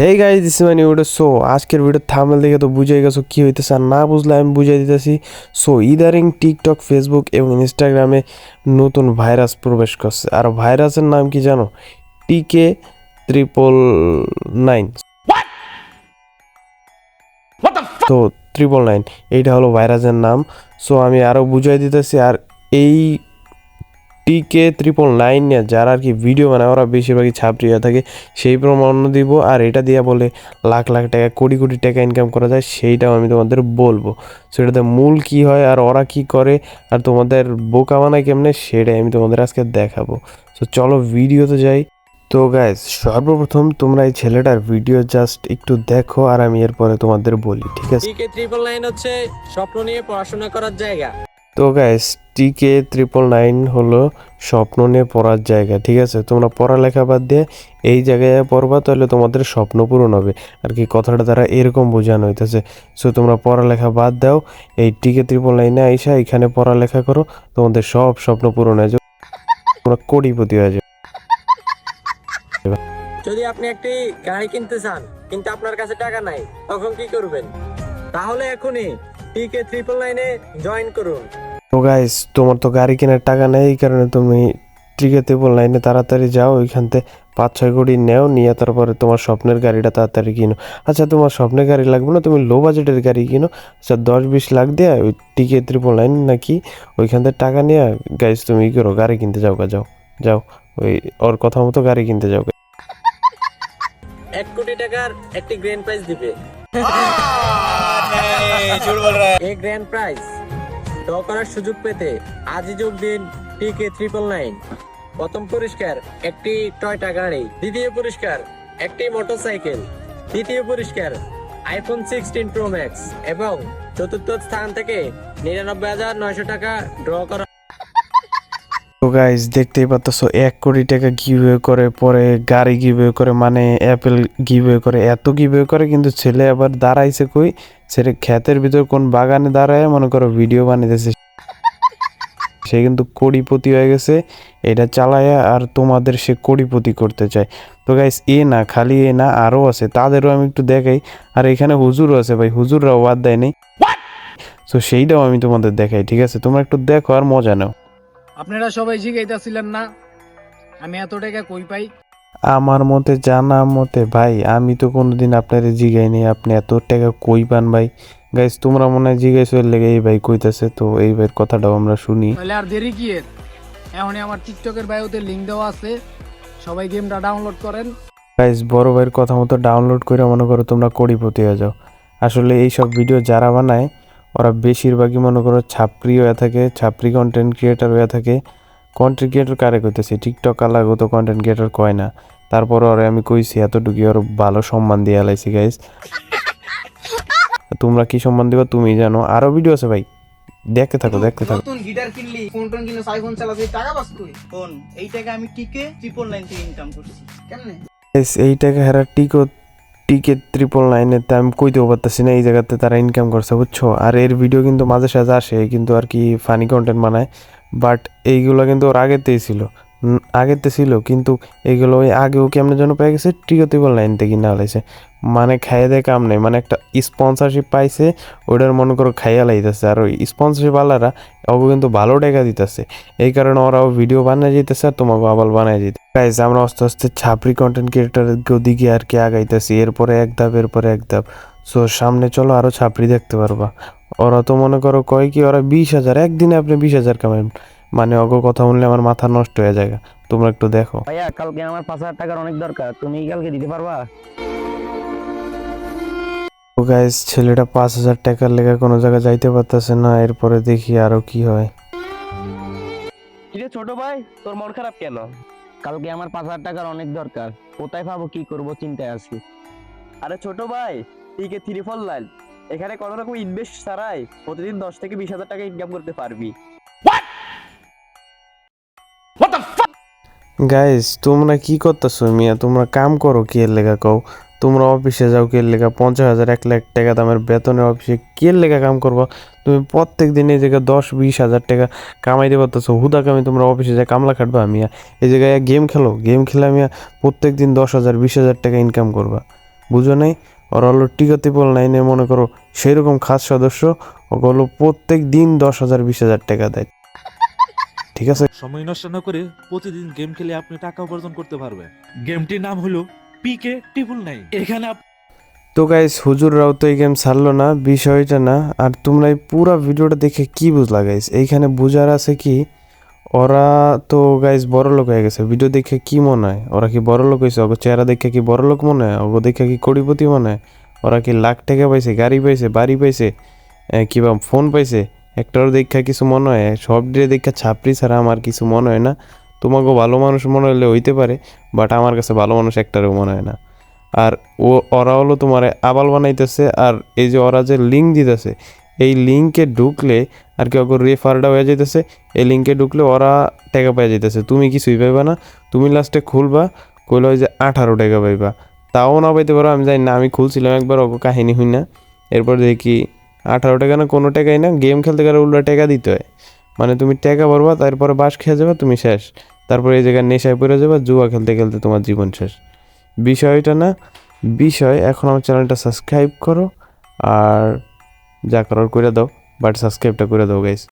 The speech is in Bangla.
Hey guys this my new so আজকের ভিডিও থামেল দেখে তো বুঝে গেছো কী হইতেছে আর না বুঝলে আমি বুঝিয়ে দিতেছি। সো ইদারিং টিকটক ফেসবুক এবং ইনস্টাগ্রামে নতুন ভাইরাস প্রবেশ করছে। আর ভাইরাসের নাম কি জানো? টিকে ত্রিপল নাইন তো ত্রিপল নাইন এইটা হলো ভাইরাসের নাম। সো আমি আরও বুঝাই দিতেছি। আর এই টিকে ত্রিপল নাইন নিয়ে যারা আর কি ভিডিও বানায়, ওরা বেশিরভাগই ছাপড়ি হয়ে থাকে। সেই প্রমাণ দিব, আর এটা দিয়ে বলে লাখ লাখ টাকা, কোটি কোটি টাকা ইনকাম করা যায়, সেইটাও আমি তোমাদের বলব। সেটাতে মূল কি হয়, আর ওরা কি করে, আর তোমাদের বোকা বানায় কেমনে, সেটাই আমি তোমাদের আজকে দেখাবো। তো চলো ভিডিওতে যাই। তো গাইজ সর্বপ্রথম তোমরা এই ছেলেটার ভিডিও জাস্ট একটু দেখো, আর আমি এরপরে তোমাদের বলি, ঠিক আছে? নাইন হচ্ছে স্বপ্ন নিয়ে পড়াশোনা করার জায়গা। তো গাইস টিকে ট্রিপল নাইন হলো স্বপ্ন নিয়ে পড়ার জায়গা, ঠিক আছে? তোমরা পড়ালেখা বাদ দিয়ে এই জায়গায় পড়বা, তাহলে তোমাদের স্বপ্ন পূরণ হবে। আর কি, কথাটা দ্বারা এরকম বোঝানো হইতেছে। সো তোমরা পড়ালেখা বাদ দাও, এই টিকে ত্রিপল নাইনে আইসা এখানে পড়ালেখা করো, তোমাদের সব স্বপ্ন পূরণ হয়ে যাবে। তোমরা কোটিপতি হয়ে যাবে। যদি আপনি একটি গাড়ি কিনতে চান, কিন্তু আপনার কাছে টাকা নাই, তখন কি করবেন? তাহলে এখনই টিকে ট্রিপল নাইনে জয়েন করুন। তো গাইস তোমার তো গাড়ি কেনার টাকা নেই এই কারণে তুমি ট্রিপল নাইনে তাড়াতাড়ি যাও ওইখান থেকে পাঁচ ছয় কোটি নেও নিয়ে তারপরে তোমার স্বপ্নের গাড়িটা তাড়াতাড়ি কিনো আচ্ছা তোমার স্বপ্নের গাড়ি লাগবে না তুমি লো বাজেটের গাড়ি কিনো আচ্ছা দশ বিশ লাখ দিয়ে ওই টিকে ট্রিপল নাইন নাকি ওইখান থেকে টাকা নিয়ে গাইস তুমি ই করো গাড়ি কিনতে যাও গা, যাও যাও ওই ওর কথা মতো গাড়ি কিনতে যাও গা। এক কোটি টাকার একটি গ্র্যান্ড প্রাইজ দিবে এই গ্র্যান্ড প্রাইজ ড্র করার সুযোগ পেতে আজই যোগ দিন টিকে ট্রিপল নাইন প্রথম পুরস্কার একটি টয়টা গাড়ি। দ্বিতীয় পুরস্কার একটি মোটরসাইকেল। তৃতীয় পুরস্কার আইফোন সিক্সটিন প্রো ম্যাক্স এবং চতুর্থ স্থান থেকে নিরানব্বই হাজার নয়শো টাকা ড্র করা তো গাইস দেখতেই পাচ্ছ এক কোটি টাকা গিভওয়ে করে পরে গাড়ি গিভওয়ে করে মানে অ্যাপেল গিভওয়ে করে এত গিভওয়ে করে কিন্তু ছেলে আবার দাঁড়াইছে কই? ছেলে ক্ষেতের ভিতর কোন বাগানে দাঁড়ায় মনে করো ভিডিও বানাইতেছে। সে কিন্তু কোটিপতি হয়ে গেছে এটা চালায় আর তোমাদের সে কোটিপতি করতে চায়। তো গাইস এ না খালি এ না আরও আছে তাদেরও আমি একটু দেখাই। আর এখানে হুজুরও আছে ভাই হুজুররাও বাদ দেয় নেই। তো সেইটাও আমি তোমাদের দেখাই ঠিক আছে? তোমরা একটু দেখো আর মজা নাও। আপনারা সবাই জিগাইতেছিলেন না। আমি এত টাকা কই পাই? আমার মতে জানা মতে ভাই আমি তো কোনোদিন আপনার জিগাই নেই। আপনি এত টাকা কই পান ভাই? গাইস তোমরা মনে হয় জিজ্ঞাসা লেগে এই ভাই কইতাছে তো এই ভাইয়ের কথাটাও আমরা শুনি। তাহলে আর দেরি কি এর? এখনই আমার টিকটকের বায়োতে লিঙ্ক দেওয়া আছে। সবাই গেমটা ডাউনলোড করেন। গাইস বড় ভাইয়ের কথা মতো ডাউনলোড করে মনে করো তোমরা কোটিপতি হয়ে যাও। আসলে এই সব ভিডিও যারা বানায় ওরা বেশিরভাগই মনে করো ছাপরি হয়ে থাকে ছাপরি কন্টেন্ট ক্রিয়েটার হয়ে থাকে। কন্টেন্ট ক্রিয়েটার কারে কইতেছে? টিকটক আলাগো তো কন্টেন্ট ক্রিয়েটার কয় না। তারপর ওরে আমি কইছি এতটুকু ওর ভালো সম্মান দিয়ে আলাইছি গাইস তোমরা কি সম্মান দিবা তুমি জানো। আরও ভিডিও আছে ভাই। দেখতে থাকো দেখতে থাকো। নতুন গিটার কিনলি ফোন টোন কিনে আইফোন চালাতে টাকা পাস তুই ফোন এই টাকা আমি টিকে ট্রিপল নাইন থেকে ইনকাম করছি। কেমনে? এই টাকা হেরা টিকো টিকে ট্রিপল তো আমি কইতেও পারতেছি না, এই জায়গাতে তারা ইনকাম করছে, বুঝছ? আর এর ভিডিও কিন্তু মাঝে সাঝে আসে, কিন্তু আর কি ফানি কন্টেন্ট বানায়। বাট এইগুলো কিন্তু ওর আগেতেই ছিল। আগেতে ছিল, কিন্তু এইগুলো ওই আগেও কেমন যেন পেয়ে গেছে, টিকো ট্রিপল নাইন থেকে কিনা হলাইছে মানে খাইয়ে দেয় কাম নেই। মানে একটা স্পন্সরশিপ পাইছে, ওইটার মনে করো খাইয়া লাইতেছে। আর ওই স্পন্সরশিপ আলারা ওকে কিন্তু ভালো টাকা দিতেছে। এই কারণে ওরাও ভিডিও বানায় যেতেছে আর তোমাকে আবার বানায় যেতে গাইজ আমরা আস্তে আস্তে ছাপড়ি কন্টেন্ট ক্রিয়েটারের দিকে আর কি আগাইতেছি। এরপরে এক ধাপ, এরপরে এক ধাপ। সো সামনে চলো আরও ছাপড়ি দেখতে পারবা। ওরা তো মনে করো কয় কি, ওরা বিশ হাজার, একদিনে আপনি বিশ হাজার কামাবেন মানে অগ কথা শুনলে আমার মাথা নষ্ট হয়ে যায় তোমরা একটু দেখো। ভাইয়া, কালকে আমার পাঁচ হাজার টাকার অনেক দরকার। তুমি কালকে দিতে পারবা? তো গাইজ ছেলেটা পাঁচ হাজার টাকার লেগে কোনো জায়গায় যাইতে পারতেছে না এরপরে দেখি আরও কি হয়। কিরে ছোট ভাই তোর মন খারাপ কেন? কালকে আমার পাঁচ হাজার টাকার অনেক দরকার। কোথায় পাবো কি করব চিন্তায় আছি। আরে ছোট ভাই টিকে থ্রি ফোর লাইন এখানে কোনো রকম ইনভেস্ট ছাড়াই প্রতিদিন দশ থেকে বিশ হাজার টাকা ইনকাম করতে পারবি। গাইজ তোমরা কি করতেছো মিয়া? তোমরা কাম করো কে লেগা কও? তোমরা অফিসে যাও কে লেখা পঞ্চাশ হাজার, এক লাখ টাকা দামের বেতনের অফিসে কে লেখা কাম করব? তুমি প্রত্যেক দিন এই জায়গায় দশ, বিশ হাজার টাকা কামাইতে পারতেছো। হুদা কামি তোমরা অফিসে যায় কামলা খাটবা মিয়া। এই জায়গায় গেম খেলো। গেম খেলে মিয়া প্রত্যেক দিন দশ হাজার, বিশ হাজার টাকা ইনকাম করবা। বুঝো নাই? ওর হলো টিকা ত্রিপল নাইনে মনে করো সেই রকম খাস সদস্য হলো প্রত্যেক দিন দশ হাজার, বিশ হাজার টাকা দেয়। ঠিক আছে? সময় নষ্ট না করে প্রতিদিন গেম খেলে আপনি টাকা উপার্জন করতে পারবেন। গেমটির নাম হলো পিকে ট্রিপল নাইন এখানে তো গাইস হুজুররাও তো এই গেম ছাড়লো না, বিষয়টা না। আর তোমরা এই পুরো ভিডিওটা দেখে কি বুঝলা গাইস এইখানে বুঝার আছে কি, ওরা তো গাইস বড় লোক হয়ে গেছে। ভিডিও দেখে কি মনে হয়? ওরা কি বড় লোক হয়েছে? ওগো চেহারা দেখে কি বড় লোক মনে হয়? ওগো দেখে কি কোটিপতি মনে হয়? ওরা কি লাখ টাকা পাইছে, গাড়ি পাইছে, বাড়ি পাইছে কিবা ফোন পাইছে? একটার দেখা কিছু মনে হয়? সব দিয়ে দেখা ছাপড়ি ছাড়া আমার কিছু মনে হয় না। তোমাকে ভালো মানুষ মনে হলে হইতে পারে বাট আমার কাছে ভালো মানুষ একটারও মনে হয় না। আর ও, ওরা হলো তোমার আবাল বানাইতেছে, আর এই যে ওরা যে লিঙ্ক দিতেছে, এই লিঙ্কে ঢুকলে আর কি ওকে রেফারটা হয়ে যাইতেছে, এই লিঙ্কে ঢুকলে ওরা টাকা পাই যাইতেছে। তুমি কিছুই পাইবা না, তুমি লাস্টে খুলবা, কইলে ওই যে আঠারো টাকা পাইবা। তাও না পাইতে পারো, আমি জানি না, আমি খুলছিলাম একবার ওকে কাহিনী হই না। এরপর দেখি আঠারো টাকা না কোনো টাকাই না গেম খেলতে গেলে উল্টা টাকা দিতে হয়। মানে তুমি টেকা পড়বা তারপরে বাস খেয়ে যাবে, তুমি শেষ। তারপরে এই জায়গায় নেশায় পড়ে যাবে, জুয়া খেলতে খেলতে তোমার জীবন শেষ। বিষয়টা না, বিষয়, এখন আমার চ্যানেলটা সাবস্ক্রাইব করো, আর যা করার করে দাও বাট সাবস্ক্রাইবটা করে দাও গাইস